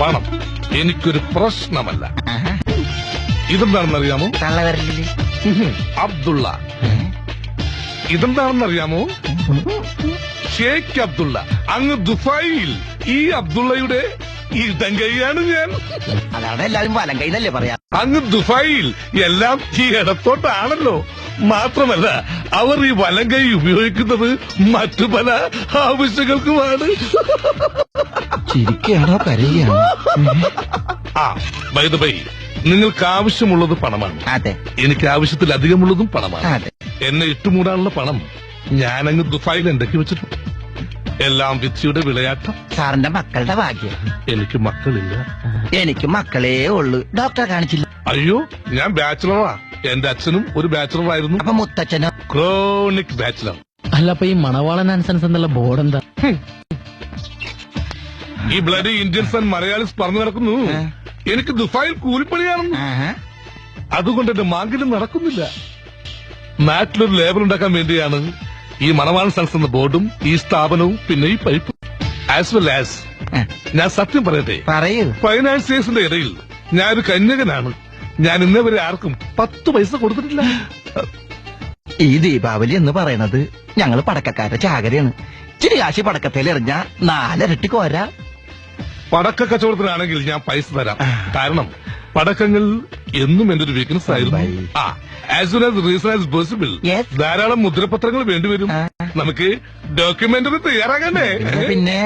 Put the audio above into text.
പണം. എനിക്കൊരു പ്രശ്നമല്ല. ഇതെന്താണെന്നറിയാമോ? തള്ളവരലിൽ? അബ്ദുള്ള. ഇതെന്താണെന്നറിയാമോ? ഷേഖ് അബ്ദുള്ള. അങ്ങ് ദുബായിൽ ഈ അബ്ദുള്ളയുടെ ഇടങ്കൈയാണ് ഞാൻ. അതാണ് എല്ലാവരും വലം കൈന്നല്ലേ പറയാ. അങ്ങ് ദുബായിൽ എല്ലാം ഈ ഇടത്തോട്ടാണല്ലോ. മാത്രമല്ല അവർ ഈ വലം കൈ ഉപയോഗിക്കുന്നത് മറ്റു പല ആവശ്യങ്ങൾക്കുമാണ്. ചിരിക്കുകയാണോ കരയുകയാണോ ആ ബൈ ബൈ നിങ്ങൾക്ക് ആവശ്യമുള്ളത് പണമാണ്. അതെ. എനിക്ക് ആവശ്യത്തിലധികമുള്ളതും പണമാണ്. അതെ. എന്നെ ഇട്ടുമൂടാനുള്ള പണം ഞാനങ്ങ് ദുബായിൽ എന്തൊക്കെ വെച്ചിട്ടുണ്ട്? എല്ലാം വിധിയുടെ വിളയാട്ടം. സാറിന്റെ മക്കളുടെ ഭാഗ്യം. എനിക്ക് മക്കളില്ല. എനിക്ക് മക്കളേ ഉള്ളു. ഡോക്ടറെ കാണിച്ചില്ല. അയ്യോ ഞാൻ ബാച്ചിലറാ. എന്റെ അച്ഛനും ഒരു ബാച്ചിലർ ആയിരുന്നു അപ്പൊ മുത്തച്ഛനോ? ക്രോണിക് ബാച്ചിലർ അല്ല അപ്പൊ ഈ മണവാളൻ ആൻസൻസ് എന്നുള്ള ബോർഡ് എന്താ? ഈ ബ്ലഡി ഇന്ത്യൻസ് ആൻഡ് മലയാളീസ് പറഞ്ഞു നടക്കുന്നു. എനിക്ക് ദുബായിൽ കൂലിപ്പണിയാണെന്ന്. അതുകൊണ്ട് എന്റെ മാങ്കിലും നടക്കുന്നില്ല. നാട്ടിലൊരു ലേബർ ഉണ്ടാക്കാൻ വേണ്ടിയാണ് ഈ മണവാൻ സൺസ് എന്ന ബോർഡും ഈ സ്ഥാപനവും പിന്നെ ഈ പൈപ്പും. ആസ് വെൽ ആസ് ഞാൻ സത്യം പറയട്ടെ. പറയൂ. ഫൈനാൻസിയേഴ്സിന്റെ ഇടയിൽ ഒരു കന്യകനാണ്. ഞാൻ ഇന്നേ വരെ ആർക്കും പത്ത് പൈസ കൊടുത്തിട്ടില്ല. ഈ ദീപാവലി എന്ന് പറയുന്നത് ഞങ്ങൾ പടക്കക്കാരുടെ ചാകരയാണ്. ഇച്ചിരി കാശി പടക്കത്തിൽ എറിഞ്ഞ നാലരട്ടി കോരാ പടക്ക കച്ചവടത്തിനാണെങ്കിൽ ഞാൻ പൈസ തരാം. കാരണം പടക്കങ്ങൾ എന്നും എന്റെ ഒരു വീക്ക്നെസ് ആയിരുന്നു. ആ as well as reason as possible. ധാരാളം മുദ്രപത്രങ്ങൾ വേണ്ടിവരും നമുക്ക് ഡോക്യുമെന്ററി തയ്യാറാകണ്ടേ? പിന്നെ.